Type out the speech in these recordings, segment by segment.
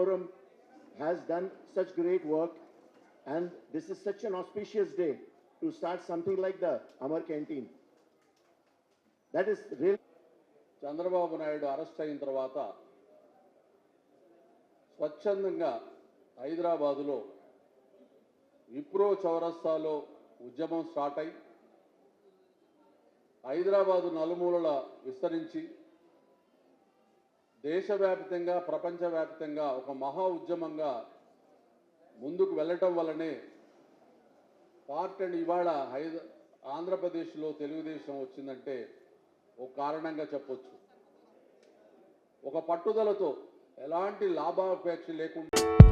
forum has done such great work, and this is such an auspicious day to start something like the Amar Canteen. That is real. Chandrababu Naidu arrest అయిన తర్వాత స్వచ్ఛందంగా హైదరాబాదులో విప్రో చౌరస్తాలో ఉద్యమం start అయి హైదరాబాదు నలుమూలల విస్తరించి దేశవ్యాప్తంగా ప్రపంచవ్యాప్తంగా ఒక మహా ఉద్యమంగా ముందుకు వెళ్ళటం వల్లనే పార్ట్ అండ్ ఇవాళ హైద ఆంధ్రప్రదేశ్లో తెలుగుదేశం వచ్చిందంటే ఒక కారణంగా చెప్పొచ్చు. ఒక పట్టుదలతో ఎలాంటి లాభాపేక్ష లేకుండా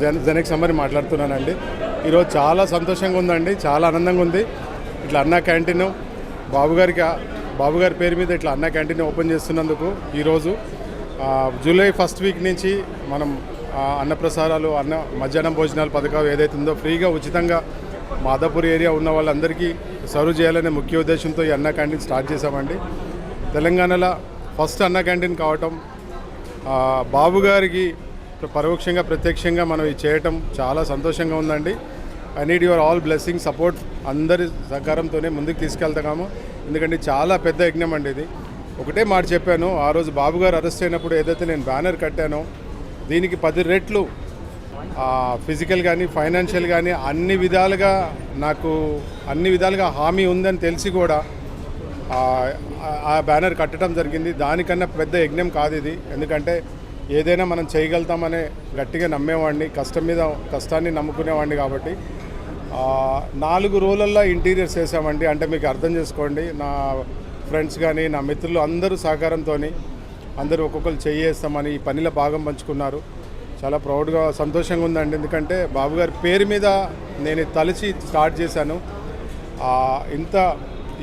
జన జనక్ సమ్మరి మాట్లాడుతున్నానండి. ఈరోజు చాలా సంతోషంగా ఉందండి చాలా ఆనందంగా ఉంది. ఇట్లా అన్న క్యాంటీన్ బాబుగారికి బాబుగారి పేరు మీద ఇట్లా అన్న క్యాంటీన్ ఓపెన్ చేస్తున్నందుకు ఈరోజు జూలై ఫస్ట్ వీక్ నుంచి మనం అన్నప్రసారాలు అన్న మధ్యాహ్నం భోజనాలు పథకం ఏదైతే ఉందో ఫ్రీగా ఉచితంగా మాదాపూర్ ఏరియా ఉన్న వాళ్ళందరికీ సర్వ్ చేయాలనే ముఖ్య ఉద్దేశంతో ఈ అన్న క్యాంటీన్ స్టార్ట్ చేశామండి. తెలంగాణలో ఫస్ట్ అన్న క్యాంటీన్ కావటం బాబుగారికి పరోక్షంగా ప్రత్యక్షంగా మనం ఇది చేయటం చాలా సంతోషంగా ఉందండి. I need your all blessing support అందరి సహకారంతోనే ముందుకు తీసుకెళ్తాము ఎందుకంటే చాలా పెద్ద యజ్ఞం అండి ఇది. ఒకటే మాట చెప్పాను ఆ రోజు బాబు గారు అరెస్ట్ అయినప్పుడు ఏదైతే నేను బ్యానర్ కట్టానో దీనికి పది రెట్లు ఫిజికల్ కానీ ఫైనాన్షియల్ కానీ అన్ని విధాలుగా నాకు అన్ని విధాలుగా హామీ ఉందని తెలిసి కూడా ఆ- ఆ బ్యానర్ కట్టడం జరిగింది. దానికన్నా పెద్ద యజ్ఞం కాదు ఇది. ఎందుకంటే ఏదైనా మనం చేయగలుగుతామనే గట్టిగా నమ్మేవాడిని కష్టం మీద కష్టాన్ని నమ్ముకునేవాడిని కాబట్టి నాలుగు రోజులల్లో ఇంటీరియర్స్ చేసామండి అంటే మీకు అర్థం చేసుకోండి నా ఫ్రెండ్స్ కానీ నా మిత్రులు అందరూ సహకారంతో అందరూ ఒక్కొక్కరు చేయేస్తామని ఈ పనిలో భాగం పంచుకున్నారు. చాలా ప్రౌడ్గా సంతోషంగా ఉందండి. ఎందుకంటే బాబు గారి పేరు మీద నేను తలిచి స్టార్ట్ చేశాను. ఇంత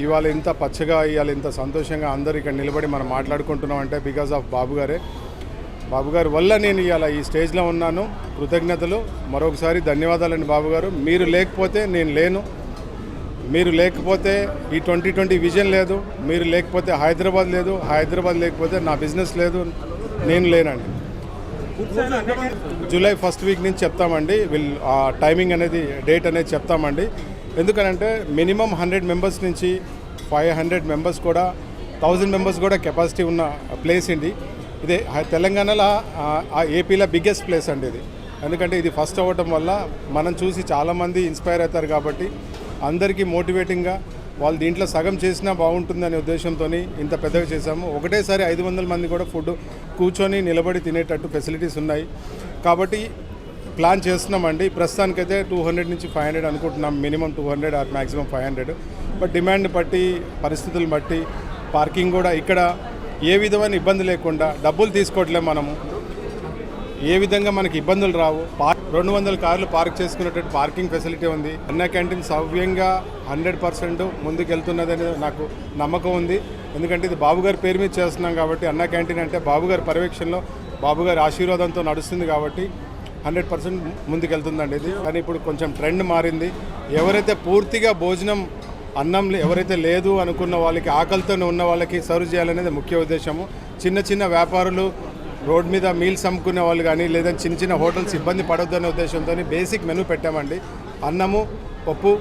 ఇవాళ ఇంత పచ్చగా ఇవాళ ఇంత సంతోషంగా అందరూ ఇక్కడ నిలబడి మనం మాట్లాడుకుంటున్నాం అంటే బికాజ్ ఆఫ్ బాబు గారే. బాబుగారు వల్ల నేను ఇవాళ ఈ స్టేజ్లో ఉన్నాను. కృతజ్ఞతలు. మరొకసారి ధన్యవాదాలండి బాబుగారు మీరు లేకపోతే నేను లేను. మీరు లేకపోతే ఈ ట్వంటీ ట్వంటీ విజన్ లేదు. మీరు లేకపోతే హైదరాబాద్ లేదు. హైదరాబాద్ లేకపోతే నా బిజినెస్ లేదు. నేను లేనండి. జూలై ఫస్ట్ వీక్ నుంచి చెప్తామండి. విల్ ఆ టైమింగ్ అనేది డేట్ అనేది చెప్తామండి. ఎందుకనంటే మినిమం హండ్రెడ్ మెంబర్స్ నుంచి ఫైవ్ హండ్రెడ్ మెంబర్స్ కూడా థౌజండ్ మెంబర్స్ కూడా కెపాసిటీ ఉన్న ప్లేస్ అండి ఇది తెలంగాణలో ఆ- ఏపీలో బిగ్గెస్ట్ ప్లేస్ అండి ఇది. ఎందుకంటే ఇది ఫస్ట్ అవ్వటం వల్ల మనం చూసి చాలామంది ఇన్స్పైర్ అవుతారు కాబట్టి అందరికీ మోటివేటింగ్గా వాళ్ళు దీంట్లో సగం చేసినా బాగుంటుందనే ఉద్దేశంతో ఇంత పెద్దగా చేశాము. ఒకటేసారి ఐదు వందల మంది కూడా ఫుడ్ కూర్చొని నిలబడి తినేటట్టు ఫెసిలిటీస్ ఉన్నాయి. కాబట్టి ప్లాన్ చేస్తున్నామండి. ప్రస్తుతానికైతే టూ హండ్రెడ్ నుంచి ఫైవ్ హండ్రెడ్ అనుకుంటున్నాం. Minimum two hundred or maximum five hundred but demand బట్టి పరిస్థితులు బట్టి పార్కింగ్ కూడా ఇక్కడ ఏ విధమైన ఇబ్బంది లేకుండా డబ్బులు తీసుకోవట్లే మనము. ఏ విధంగా మనకి ఇబ్బందులు రావు. పార్క్ రెండు వందల కార్లు పార్క్ చేసుకునేటట్టు పార్కింగ్ ఫెసిలిటీ ఉంది. అన్న క్యాంటీన్ సవ్యంగా హండ్రెడ్ పర్సెంట్ ముందుకెళ్తున్నదని నాకు నమ్మకం ఉంది. ఎందుకంటే ఇది బాబుగారి పేరు మీద చేస్తున్నాం కాబట్టి అన్న క్యాంటీన్ అంటే బాబుగారి పర్యవేక్షణలో బాబుగారి ఆశీర్వాదంతో నడుస్తుంది కాబట్టి హండ్రెడ్ పర్సెంట్ ముందుకెళ్తుందండి ఇది. కానీ ఇప్పుడు కొంచెం ట్రెండ్ మారింది. ఎవరైతే పూర్తిగా భోజనం అన్నం ఎవరైతే లేదు అనుకున్న వాళ్ళకి ఆకలితో ఉన్న వాళ్ళకి సర్వ్ చేయాలనేది ముఖ్య ఉద్దేశము. చిన్న చిన్న వ్యాపారులు రోడ్ మీద మీల్స్ అమ్ముకునే వాళ్ళు కానీ లేదా చిన్న చిన్న హోటల్స్ ఇబ్బంది పడొద్దు అనే ఉద్దేశంతో బేసిక్ మెనూ పెట్టామండి. అన్నము పప్పు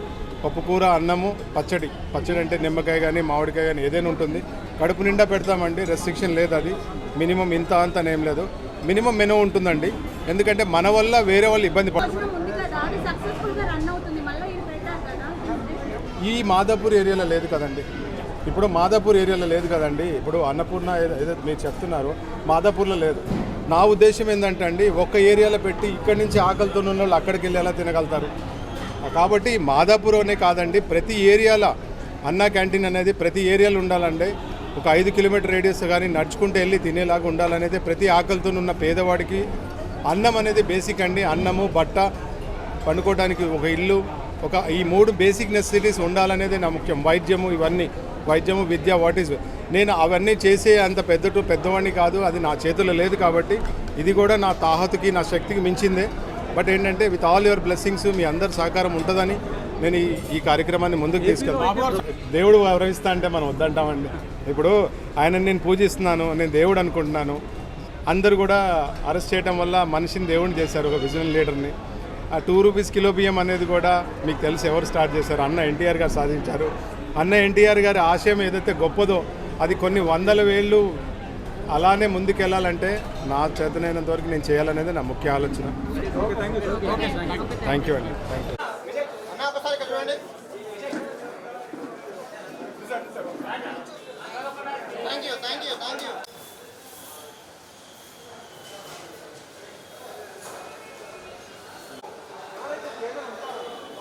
పప్పు కూర అన్నము పచ్చడి. పచ్చడి అంటే నిమ్మకాయ కానీ మామిడికాయ కానీ ఏదైనా ఉంటుంది. కడుపు నిండా పెడతామండి రెస్ట్రిక్షన్ లేదు అది. మినిమం ఇంత అంత ఏం లేదు. మినిమం మెనూ ఉంటుందండి. ఎందుకంటే మన వల్ల వేరే వాళ్ళు ఇబ్బంది పడతారు అవసరం ఉంది కదా అది సక్సెస్ఫుల్గా రన్ అవుతుంది మళ్ళీ ఇది పెట్టారు కదా ఈ మాదాపూర్ ఏరియాలో లేదు కదండి. ఇప్పుడు మాదాపూర్ ఏరియాలో లేదు కదండి. ఇప్పుడు అన్నపూర్ణ ఏదైతే మీరు చెప్తున్నారు మాదాపూర్లో లేదు. నా ఉద్దేశం ఏంటంటే అండి ఒక్క ఏరియాలో పెట్టి ఇక్కడి నుంచి ఆకలితో ఉన్న వాళ్ళు అక్కడికి వెళ్ళేలా తినగలుగుతారు? కాబట్టి మాదాపూర్ అనే కాదండి ప్రతి ఏరియాలో అన్న క్యాంటీన్ అనేది ప్రతి ఏరియాలో ఉండాలండి. ఒక ఐదు కిలోమీటర్ రేడియస్ కానీ నడుచుకుంటూ వెళ్ళి తినేలాగా ఉండాలనేది ప్రతి ఆకలితో ఉన్న పేదవాడికి. అన్నం అనేది బేసిక్ అండి అన్నము బట్ట పండుకోవడానికి ఒక ఇల్లు ఒక ఈ మూడు బేసిక్ నెసెసిటీస్ ఉండాలనేది నా ముఖ్యం. వైద్యము ఇవన్నీ. వైద్యము విద్య వాట్ ఈస్ నేను అవన్నీ చేసే అంత పెద్ద పెద్దవాడిని కాదు. అది నా చేతుల్లో లేదు కాబట్టి ఇది కూడా నా తాహతుకి నా శక్తికి మించిందే. బట్ ఏంటంటే విత్ ఆల్ యువర్ బ్లెస్సింగ్స్ మీ అందరి సహకారం ఉంటుందని నేను ఈ ఈ కార్యక్రమాన్ని ముందుకు తీసుకెళ్తాను దేవుడు గౌరవిస్తా అంటే మనం వద్దంటామండి. ఇప్పుడు ఆయన నేను పూజిస్తున్నాను నేను దేవుడు అనుకుంటున్నాను. అందరూ కూడా అరెస్ట్ చేయడం వల్ల మనిషిని దేవుడిని చేశారు ఒక విజనల్ లీడర్ని. ఆ టూ రూపీస్ కిలో బియ్యం అనేది కూడా మీకు తెలుసు ఎవరు స్టార్ట్ చేశారు. అన్న ఎన్టీఆర్ గారు సాధించారు. అన్న ఎన్టీఆర్ గారి ఆశయం ఏదైతే గొప్పదో అది కొన్ని వందల వేళ్ళు అలానే ముందుకెళ్ళాలంటే నా చేతనైనంత వరకు నేను చేయాలనేది నా ముఖ్య ఆలోచన. థ్యాంక్ యూ అండి థ్యాంక్ యూ